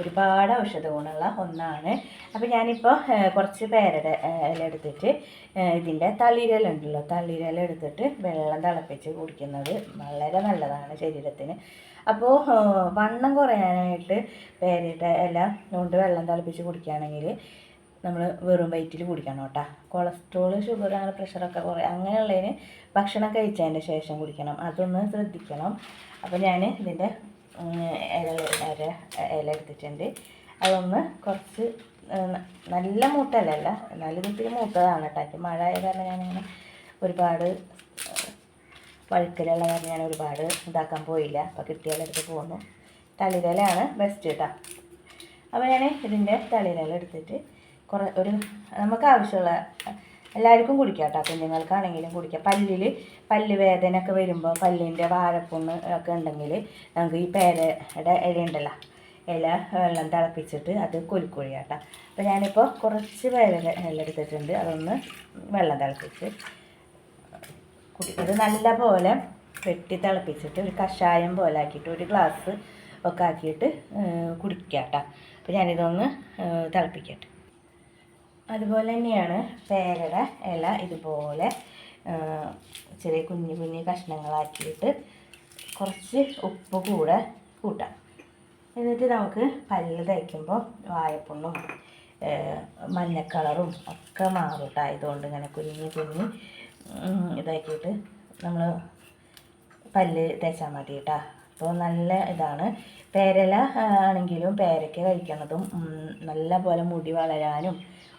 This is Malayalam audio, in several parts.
ഒരുപാട് ഔഷധ ഗുണമുള്ള ഒന്നാണ്. അപ്പോൾ ഞാനിപ്പോൾ കുറച്ച് പേരട ഇല എടുത്തിട്ട് ഇതിന്റെ തളിരലുണ്ടല്ലോ തളിരില എടുത്തിട്ട് വെള്ളം തിളപ്പിച്ച് കുടിക്കുന്നത് വളരെ നല്ലതാണ് ശരീരത്തിന്. അപ്പോൾ വണ്ണം കുറയാനായിട്ട് പേരയുടെ ഇല കൊണ്ട് വെള്ളം തിളപ്പിച്ച് കുടിക്കുകയാണെങ്കിൽ നമ്മൾ വെറും വയറ്റിൽ കുടിക്കണം കേട്ടോ. കൊളസ്ട്രോൾ ഷുഗർ അങ്ങനെ പ്രഷറൊക്കെ കുറേ അങ്ങനെയുള്ളതിന് ഭക്ഷണം കഴിച്ചതിന്റെ ശേഷം കുടിക്കണം. അതൊന്ന് ശ്രദ്ധിക്കണം. അപ്പോൾ ഞാൻ ഇതിന്റെ ഇല ഇല ഇല എടുത്തിട്ടുണ്ട്. അതൊന്ന് കുറച്ച് നല്ല മൂത്തല്ല എന്നാലും ഇത്തിരി മൂത്തതാണ് കേട്ടോ. ഇപ്പം മഴ ആയ കാരണം ഞാനിങ്ങനെ ഒരുപാട് പഴുക്കലുള്ള കാരണം ഞാൻ ഒരുപാട് ഇതാക്കാൻ പോയില്ല. അപ്പോൾ കിട്ടിയാലെടുത്ത് പോന്നു. തളിരലയാണ് ബെസ്റ്റ് കേട്ടോ. അപ്പോൾ ഞാൻ ഇതിന്റെ തളിരല എടുത്തിട്ട് കുറേ ഒരു നമുക്ക് ആവശ്യമുള്ള എല്ലാവർക്കും കുടിക്കാം കേട്ടോ കുഞ്ഞുങ്ങൾക്കാണെങ്കിലും കുടിക്കാം. പല്ലിൽ പല്ല് വേദന ഒക്കെ വരുമ്പോൾ പല്ലിന്റെ വാഴപ്പുണ്ണ് ഒക്കെ ഉണ്ടെങ്കിൽ നമുക്ക് ഈ പേരയുടെ ഇല ഉണ്ടല്ലോ ഇല വെള്ളം തിളപ്പിച്ചിട്ട് അത് കൊലിക്കൊഴിയാം കേട്ടോ അപ്പോൾ ഞാനിപ്പോൾ കുറച്ച് പേര ഇല എടുത്തിട്ടുണ്ട്. അതൊന്ന് വെള്ളം തിളപ്പിച്ച് കുടി അത് നല്ല പോലെ വെട്ടി തിളപ്പിച്ചിട്ട് ഒരു കഷായം പോലെ ആക്കിയിട്ട് ഒരു ഗ്ലാസ് ഒക്കെ ആക്കിയിട്ട് കുടിക്കാം കേട്ടോ അപ്പോൾ ഞാനിതൊന്ന് തിളപ്പിക്കട്ടെ. അതുപോലെ തന്നെയാണ് പേരയുടെ ഇല ഇതുപോലെ ചെറിയ കുഞ്ഞു കുഞ്ഞു കഷ്ണങ്ങളാക്കിയിട്ട് കുറച്ച് ഉപ്പ് കൂടെ കൂട്ടാം. എന്നിട്ട് നമുക്ക് പല്ല് തേക്കുമ്പോൾ വായപ്പുണ്ണും മഞ്ഞക്കളറും ഒക്കെ മാറും കേട്ടോ ഇതുകൊണ്ട് ഇങ്ങനെ കുഞ്ഞു കുഞ്ഞു ഇതാക്കിയിട്ട് നമ്മൾ പല്ല് തേച്ചാൽ മതി കേട്ടോ അപ്പോൾ നല്ല ഇതാണ്. പേരല ആണെങ്കിലും പേരയ്ക്ക കഴിക്കുന്നതും നല്ല പോലെ മുടി വളരാനും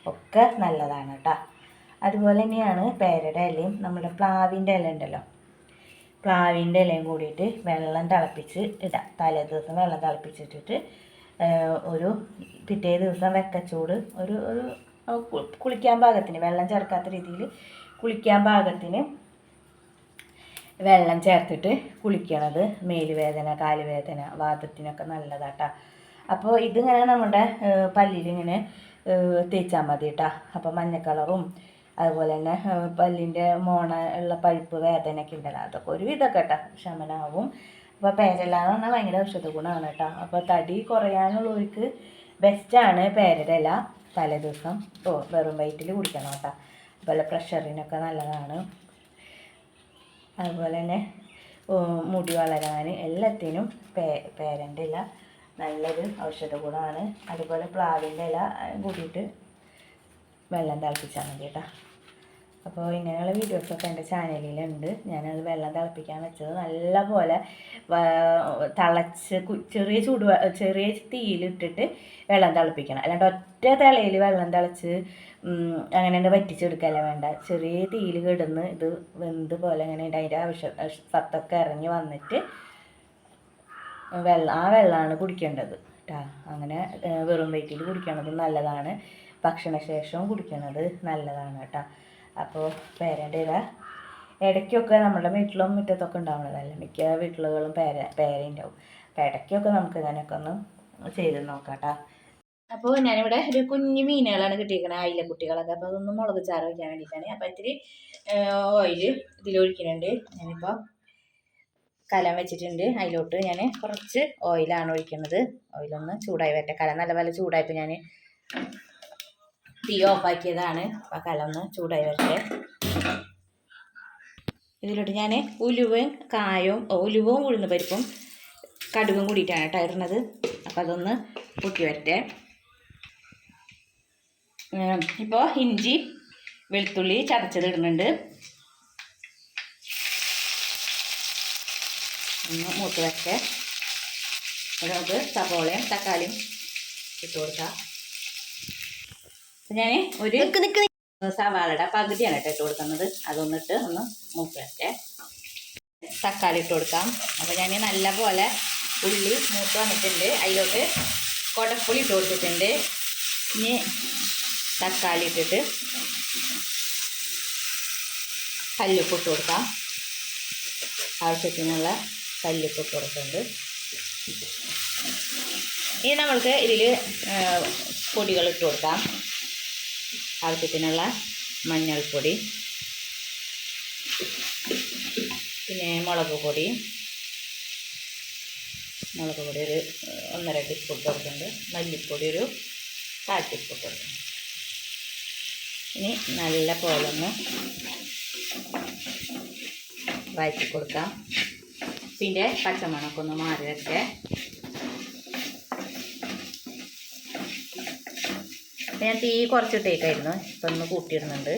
ഒക്കെ നല്ലതാണ് കേട്ടോ അതുപോലെ തന്നെയാണ് പേരയുടെ ഇലയും നമ്മുടെ പ്ലാവിന്റെ ഇല ഉണ്ടല്ലോ. പ്ലാവിന്റെ ഇലയും കൂടിയിട്ട് വെള്ളം തിളപ്പിച്ച് ഇടാം. തലേ ദിവസം വെള്ളം തിളപ്പിച്ചിട്ടിട്ട് ഒരു പിറ്റേ ദിവസം വെക്കച്ചൂട് ഒരു ഒരു കുളിക്കാൻ പാകത്തിന് വെള്ളം ചേർക്കാത്ത രീതിയിൽ കുളിക്കാൻ പാകത്തിന് വെള്ളം ചേർത്തിട്ട് കുളിക്കണത് മേലുവേദന കാലുവേദന വാദത്തിനൊക്കെ നല്ലതാട്ടാ അപ്പോൾ ഇതിങ്ങനെ നമ്മുടെ പല്ലിലിങ്ങനെ തേച്ചാൽ മതി കേട്ടോ അപ്പോൾ മഞ്ഞ കളറും അതുപോലെ തന്നെ പല്ലിന്റെ മോണ ഉള്ള പഴുപ്പ് വേദനയൊക്കെ ഉണ്ടല്ലോ അതൊക്കെ ഒരു വിധമൊക്കെ കേട്ടോ ശമനാവും. അപ്പോൾ പേരല പറഞ്ഞാൽ ഭയങ്കര ഔഷധ ഗുണമാണ് കേട്ടോ. അപ്പോൾ തടി കുറയാനുള്ളവർക്ക് ബെസ്റ്റാണ് പേരയുടെ ഇല തലേ ദിവസം. ഓ വെറും വയറ്റിൽ കുടിക്കണം കേട്ടോ. അതുപോലെ പ്രഷറിനൊക്കെ നല്ലതാണ്. അതുപോലെ തന്നെ മുടി വളരാൻ എല്ലാത്തിനും പേ പേരന്റെ ഇല നല്ലൊരു ഔഷധ ഗുണമാണ്. അതുപോലെ പ്ലാവിന്റെ ഇല കൂടിയിട്ട് വെള്ളം തിളപ്പിച്ചാൽ മതി കേട്ടോ. അപ്പോൾ ഇങ്ങനെയുള്ള വീഡിയോസൊക്കെ എന്റെ ചാനലിലുണ്ട്. ഞാനത് വെള്ളം തിളപ്പിക്കാൻ വെച്ചത് നല്ല പോലെ തിളച്ച് ചെറിയ ചൂട് ചെറിയ തീയിലിട്ടിട്ട് വെള്ളം തിളപ്പിക്കണം. അല്ലാണ്ട് ഒറ്റ തിളയിൽ വെള്ളം തിളച്ച് അങ്ങനെ ഉണ്ട് വറ്റിച്ചെടുക്കല്ല വേണ്ട. ചെറിയ തീയിൽ കിടന്ന് ഇത് വെന്ത് പോലെ ഇങ്ങനെ അതിന്റെ ആവശ്യം സത്തൊക്കെ ഇറങ്ങി വന്നിട്ട് വെള്ളം ആ വെള്ളമാണ് കുടിക്കേണ്ടത് കേട്ടോ അങ്ങനെ വെറും വയറ്റിൽ കുടിക്കണത് നല്ലതാണ്. ഭക്ഷണശേഷവും കുടിക്കണത് നല്ലതാണ് കേട്ടോ അപ്പോൾ പേരന്റെ ഇടയ്ക്കൊക്കെ നമ്മുടെ വീട്ടിലും മുറ്റത്തൊക്കെ ഉണ്ടാവുന്നതല്ല മിക്ക വീട്ടിലുകളും പേര പേര ഉണ്ടാവും. അപ്പോൾ ഇടയ്ക്കൊക്കെ നമുക്ക് ഇങ്ങനെയൊക്കെ ഒന്ന് ചെയ്ത് നോക്കാം കേട്ടോ അപ്പോൾ ഞാനിവിടെ ഒരു കുഞ്ഞു മീനുകളാണ് കിട്ടിയിരിക്കുന്നത് അയില കുട്ടികളൊക്കെ അപ്പോൾ അതൊന്ന് മുളക് ചാറ് വയ്ക്കാൻ വേണ്ടിയിട്ടാണ്. അപ്പോൾ ഇത്തിരി ഓയിൽ ഇതിലൊഴിക്കുന്നുണ്ട്. ഞാനിപ്പോൾ കലം വെച്ചിട്ടുണ്ട്. അതിലോട്ട് ഞാൻ കുറച്ച് ഓയിലാണ് ഒഴിക്കുന്നത്. ഓയിലൊന്ന് ചൂടായി വരട്ടെ. കലം നല്ല പോലെ ചൂടായപ്പോൾ ഞാൻ തീ ഓഫാക്കിയതാണ് അപ്പോൾ കലം ഒന്ന് ചൂടായി വരട്ടെ. ഇതിലോട്ട് ഞാൻ ഉലുവയും കായവും ഉലുവവും ഉഴുന്ന പരിപ്പും കടുകും കൂടിയിട്ടാണ് കേട്ടോ ഇടുന്നത് അപ്പോൾ അതൊന്ന് പൊട്ടി വരട്ടെ. ഇപ്പോൾ ഇഞ്ചി വെളുത്തുള്ളി ചതച്ചത് ഇടുന്നുണ്ട്. ഒന്ന് മൂത്ത് വരട്ടെ ഇവിടെ നമുക്ക് സവോളയും തക്കാളിയും ഇട്ട് കൊടുക്കാം. ഞാൻ ഒരു സവാളയുടെ പകുതിയാണ് കേട്ടോ ഇട്ട് കൊടുക്കുന്നത്. അതൊന്നിട്ട് ഒന്ന് മൂത്ത് വെച്ചേ തക്കാളി ഇട്ട് കൊടുക്കാം. അപ്പോൾ ഞാൻ നല്ലപോലെ ഉള്ളി മൂത്ത് വന്നിട്ടുണ്ട്. അതിലോട്ട് കൊടപ്പുളി ഇട്ട് കൊടുത്തിട്ടുണ്ട്. ഇനി തക്കാളി ഇട്ടിട്ട് കല്ലുപ്പ് ഇട്ട് കൊടുക്കാം. ആവശ്യത്തിനുള്ള കല്ലുപ്പ് കുറച്ചുണ്ട് ഇനി നമ്മൾക്ക് ഇതിൽ പൊടികൾ ഇട്ട് കൊടുക്കാം. ആവശ്യത്തിനുള്ള മഞ്ഞൾപ്പൊടി പിന്നെ മുളക് പൊടി. മുളക് പൊടി ഒരു ഒന്നര ടീസ്പൂൺ കൊടുക്കുന്നുണ്ട്. മല്ലിപ്പൊടി ഒരു കാൽ ടീസ്പൂൺ കൊടുക്കുന്നു ഇനി നല്ല പോലെ ഒന്ന് വഴറ്റി കൊടുക്കാം. പിന്നെ പച്ചമണമൊക്കെ ഒന്ന് മാറി വരട്ടെ ഞാൻ തീ കുറച്ചിട്ടേക്കായിരുന്നു. ഇപ്പം ഒന്ന് കൂട്ടിയിടുന്നുണ്ട്.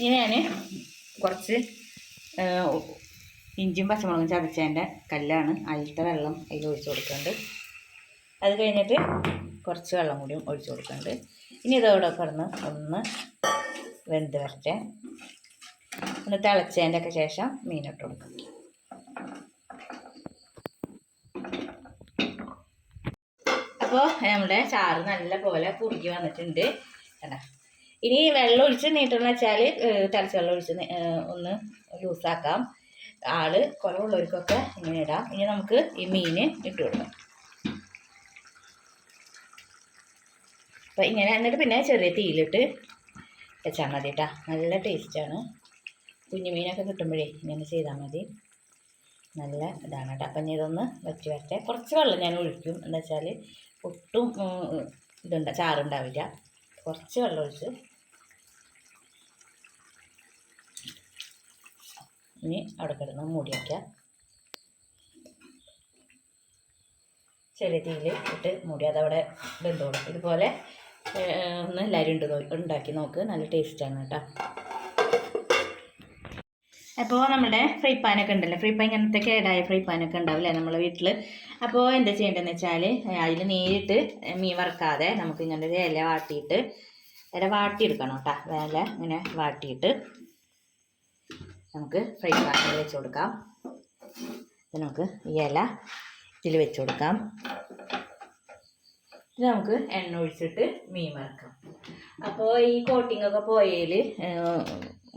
ഇനി ഞാൻ കുറച്ച് ഇഞ്ചിയും പച്ചമുളകും ചതച്ചതിന്റെ കല്ലാണ് അതിലത്തെ വെള്ളം അതിൽ ഒഴിച്ചു കൊടുക്കുന്നുണ്ട്. അത് കഴിഞ്ഞിട്ട് കുറച്ച് വെള്ളം കൂടിയും ഒഴിച്ചു കൊടുക്കുന്നുണ്ട്. ഇനി ഇതോടെ കിടന്ന് ഒന്ന് വെന്ത് വരട്ടെ. ഒന്ന് തിളച്ചതിന്റെ ഒക്കെ ശേഷം മീനിട്ട് കൊടുക്കും. അപ്പോൾ നമ്മുടെ ചാറ് നല്ല പോലെ കുറുകി വന്നിട്ടുണ്ട്. കേട്ടോ ഇനി വെള്ളം ഒഴിച്ച് നീട്ടണമെന്ന് വെച്ചാൽ തിളച്ച വെള്ളം ഒഴിച്ച് ഒന്ന് ലൂസാക്കാം. ആൾ കുറവുള്ളവർക്കൊക്കെ ഇങ്ങനെ ഇടാം. ഇനി നമുക്ക് ഈ മീൻ ഇട്ട് കൊടുക്കാം. അപ്പം ഇങ്ങനെ എന്നിട്ട് പിന്നെ ചെറിയ തീയിലിട്ട് വെച്ചാൽ മതി കേട്ടോ. നല്ല ടേസ്റ്റാണ് കുഞ്ഞു മീനൊക്കെ കിട്ടുമ്പോഴേ ഇങ്ങനെ ചെയ്താൽ മതി. നല്ല ഇതാണ് കേട്ടോ. അപ്പം ഞാൻ ഇതൊന്ന് വെച്ച് വരട്ടെ. കുറച്ച് വെള്ളം ഞാൻ ഒഴിക്കും. എന്താ വെച്ചാൽ ഒട്ടും ഇതുണ്ട ചാറുണ്ടാവില്ല. കുറച്ച് വെള്ളം ഒഴിച്ച് ഇനി അവിടെ കിടന്ന് മൂടി വയ്ക്കാം ചെറിയ തീയിൽ ഇട്ട് മൂടി അതവിടെ വെന്തോളും ഇതുപോലെ ഒന്ന് എല്ലാവരും ഉണ്ട് ഉണ്ടാക്കി നോക്ക്. നല്ല ടേസ്റ്റാണ് കേട്ടോ. അപ്പോൾ നമ്മുടെ ഫ്രൈ പാൻ ഒക്കെ ഉണ്ടല്ലോ. ഫ്രൈ പാൻ ഇങ്ങനത്തെ കേടായ ഫ്രൈ പാനൊക്കെ ഉണ്ടാവില്ലേ നമ്മുടെ വീട്ടിൽ അപ്പോൾ എന്താ ചെയ്യേണ്ടതെന്ന് വെച്ചാൽ അതിൽ നേരിട്ട് മീൻ വറുക്കാതെ നമുക്ക് ഇങ്ങനെ ഒരു ഇല വാട്ടിയിട്ട് ഇല വാട്ടിയെടുക്കണം കേട്ടോ. ഇല ഇങ്ങനെ വാട്ടിയിട്ട് നമുക്ക് ഫ്രൈ പാനിൽ വെച്ച് കൊടുക്കാം. നമുക്ക് ഈ ഇല ഇതിൽ വെച്ച് കൊടുക്കാം. ഇത് നമുക്ക് എണ്ണ ഒഴിച്ചിട്ട് മീൻ വറുക്കാം. അപ്പോൾ ഈ കോട്ടിങ്ങൊക്കെ പോയതിൽ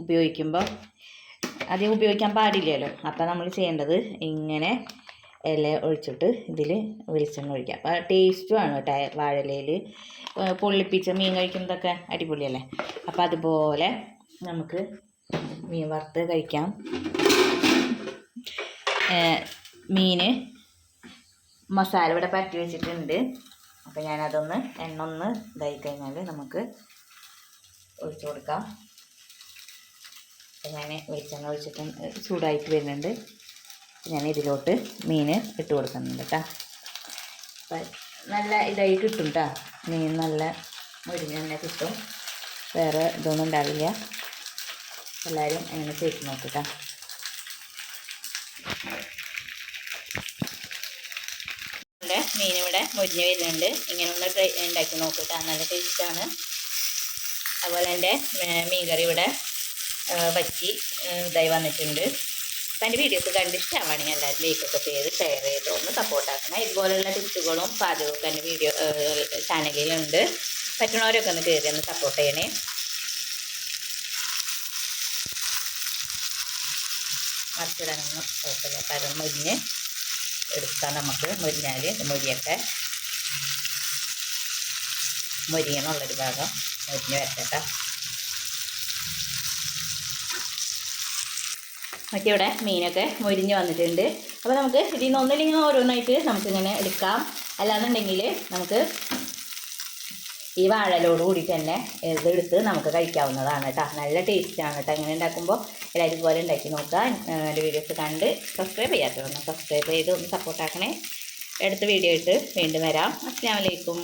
ഉപയോഗിക്കുമ്പോൾ അധികം ഉപയോഗിക്കാൻ പാടില്ലല്ലോ. അപ്പോൾ നമ്മൾ ചെയ്യേണ്ടത് ഇങ്ങനെ ഇല ഒഴിച്ചിട്ട് ഇതിൽ വെളിച്ചെണ്ണ ഒഴിക്കുക അപ്പോൾ ടേസ്റ്റുമാണ് കേട്ടോ. വാഴയിലയിൽ പൊള്ളിപ്പിച്ച മീൻ കഴിക്കുന്നതൊക്കെ അടിപൊളിയല്ലേ? അപ്പോൾ അതുപോലെ നമുക്ക് മീൻ വറുത്ത് കഴിക്കാം. മീൻ മസാല ഇവിടെ പറ്റി വെച്ചിട്ടുണ്ട്. അപ്പോൾ ഞാനതൊന്ന് എണ്ണ ഒന്ന് ഇതായി കഴിഞ്ഞാൽ നമുക്ക് ഒഴിച്ചു കൊടുക്കാം. അപ്പം ഞാൻ വെളിച്ചെണ്ണ ഒഴിച്ചിട്ട് ചൂടായിട്ട് വരുന്നുണ്ട്. ഞാൻ ഇതിലോട്ട് മീൻ ഇട്ട് കൊടുക്കുന്നുണ്ട് കേട്ടോ. നല്ല ഇതായി കിട്ടും കേട്ടോ മീൻ നല്ല മുരിഞ്ഞ തന്നെ കിട്ടും. വേറെ ഇതൊന്നും ഉണ്ടാവില്ല. എല്ലാവരും അങ്ങനെ ചെയ്ത് നോക്കുക മീൻ ഇവിടെ മുരിഞ്ഞ് വരുന്നുണ്ട്. ഇങ്ങനെ ഒന്ന് ട്രൈ ഉണ്ടാക്കി നോക്കുക നല്ല ടേസ്റ്റാണ് അതുപോലെ എന്റെ മീൻ കറി ഇവിടെ ആ, ഇതായി വന്നിട്ടുണ്ട്. അപ്പം എന്റെ വീഡിയോസ് കണ്ട് ഇഷ്ടമാണെങ്കിൽ എല്ലാവരും ലൈക്കൊക്കെ ചെയ്ത് ഷെയർ ചെയ്ത് ഒന്ന് സപ്പോർട്ടാക്കണം ഇതുപോലുള്ള ടിപ്സുകളും പാചകമൊക്കെ എന്റെ വീഡിയോ ചാനലിലുണ്ട്. പറ്റുന്നവരൊക്കെ ഒന്ന് കയറി ഒന്ന് സപ്പോർട്ട് ചെയ്യണേ. മറിച്ചിടാനൊന്നും കുഴപ്പമില്ല. കാരണം മുരിഞ്ഞ് എടുക്കാം നമുക്ക് മുരിഞ്ഞാൽ മുരിയൊക്കെ മുരിയണുള്ളൊരു ഭാഗം മുരിഞ്ഞ് വരട്ടെ ഇവിടെ മീനൊക്കെ മൊരിഞ്ഞ് വന്നിട്ടുണ്ട്. അപ്പോൾ നമുക്ക് ഇതിൽ നിന്ന് ഒന്നില്ലെങ്കിൽ ഓരോന്നായിട്ട് നമുക്കിങ്ങനെ എടുക്കാം. അല്ലാന്നുണ്ടെങ്കിൽ നമുക്ക് ഈ വാഴലോട് കൂടി തന്നെ ഇതെടുത്ത് നമുക്ക് കഴിക്കാവുന്നതാണ് കേട്ടോ. നല്ല ടേസ്റ്റാണ് കേട്ടോ. ഇങ്ങനെ ഉണ്ടാക്കുമ്പോൾ എല്ലാവരും ഇതുപോലെ ഉണ്ടാക്കി നോക്കുക. എന്റെ വീഡിയോസ് കണ്ട് സബ്സ്ക്രൈബ് ചെയ്യാത്തതൊന്ന് സബ്സ്ക്രൈബ് ചെയ്ത് ഒന്ന് സപ്പോർട്ടാക്കണേ അടുത്ത വീഡിയോ ആയിട്ട് വീണ്ടും വരാം. അസ്സാം വലൈക്കും